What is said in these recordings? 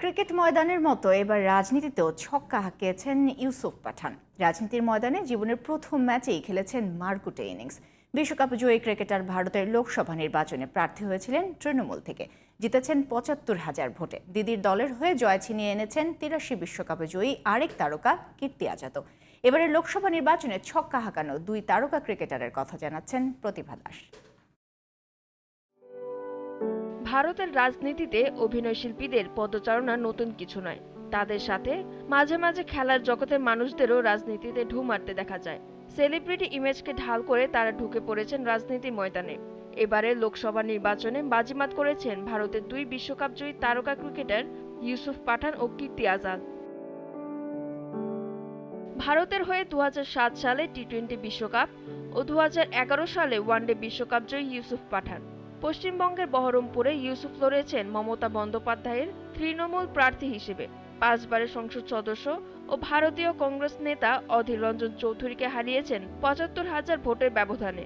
Cricket ময়দানের মতো এবার রাজনীতিতেও ছক্কা হাঁকিয়েছেন ইউসুফ পাঠান। রাজনীতির ময়দানে জীবনের প্রথম ম্যাচেই খেলেছেন মারকুটে ইনিংস। বিশ্বকাপ জয়ী ক্রিকেটার ভারতের লোকসভা নির্বাচনে প্রার্থী হয়েছিলেন তৃণমূল থেকে। জিতেছেন পঁচাত্তর হাজার ভোটে। দিদির দলের হয়ে জয় ছিনিয়ে এনেছেন তিরাশি বিশ্বকাপে জয়ী আরেক তারকা কীর্তি আজাদও এবারের লোকসভা নির্বাচনে ছক্কা হাঁকানো দুই তারকা ক্রিকেটারের কথা জানাচ্ছেন প্রতিভা দাস। ভারতের রাজনীতিতে অভিনয় শিল্পীদের পদচারণা নতুন কিছু নয়। তাদের সাথে মাঝে মাঝে খেলার জগতের মানুষদেরও রাজনীতিতে ঢু মারতে দেখা যায়। সেলিব্রিটি ইমেজকে ঢাল করে তারা ঢুকে পড়েছেন রাজনীতির ময়দানে। এবারে লোকসভা নির্বাচনে বাজিমাত করেছেন ভারতের দুই বিশ্বকাপ জয়ী তারকা ক্রিকেটার ইউসুফ পাঠান ও কীর্তি আজাদ। ভারতের হয়ে দু হাজার সাত সালে টি টোয়েন্টি বিশ্বকাপ ও দু হাজার এগারো সালে ওয়ানডে বিশ্বকাপ জয়ী ইউসুফ পাঠান। পশ্চিমবঙ্গের বহরমপুরে ইউসুফ লড়েছেন মমতা বন্দ্যোপাধ্যায়ের তৃণমূল প্রার্থী হিসেবে। পাঁচবারের সংসদ সদস্য ও ভারতীয় কংগ্রেস নেতা অধীর রঞ্জন চৌধুরীকে হারিয়েছেন পঁচাত্তর হাজার ভোটের ব্যবধানে।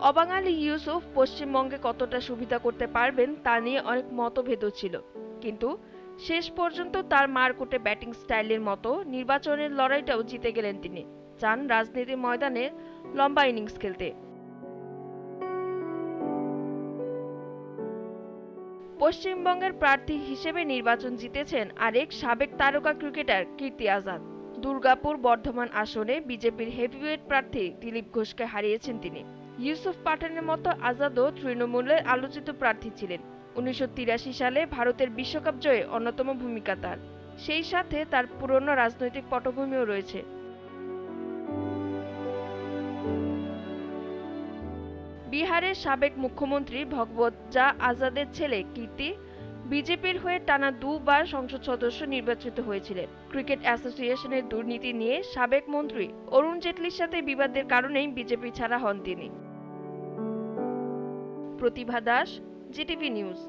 অবাঙালি ইউসুফ পশ্চিমবঙ্গে কতটা সুবিধা করতে পারবেন তা নিয়ে অনেক মতভেদও ছিল। কিন্তু শেষ পর্যন্ত তার মারকুটে ব্যাটিং স্টাইলের মতো নির্বাচনের লড়াইটাও জিতে গেলেন তিনি। চান রাজনীতির ময়দানে লম্বা ইনিংস খেলতে। পশ্চিমবঙ্গের প্রার্থী হিসেবে নির্বাচন জিতেছেন আরেক সাবেক তারকা ক্রিকেটার কীর্তি আজাদ। দুর্গাপুর বর্ধমান আসনে বিজেপির হেভিওয়েট প্রার্থী দিলীপ ঘোষকে হারিয়েছেন তিনি। ইউসুফ পাঠানের মতো আজাদও তৃণমূলের আলোচিত প্রার্থী ছিলেন। উনিশশো তিরাশি সালে ভারতের বিশ্বকাপ জয়ে অন্যতম ভূমিকা তার। সেই সাথে তার পুরনো রাজনৈতিক পটভূমিও রয়েছে। বিহারের সাবেক মুখ্যমন্ত্রী ভগবত জা আজাদের ছেলে কীর্তি বিজেপির হয়ে টানা দুবার সংসদ সদস্য নির্বাচিত হয়েছিলেন। ক্রিকেট অ্যাসোসিয়েশনের দুর্নীতি নিয়ে সাবেক মন্ত্রী অরুণ জেটলির সাথে বিবাদের কারণেই বিজেপি ছাড়া হন তিনি। Pratibha Das, Zee TV news.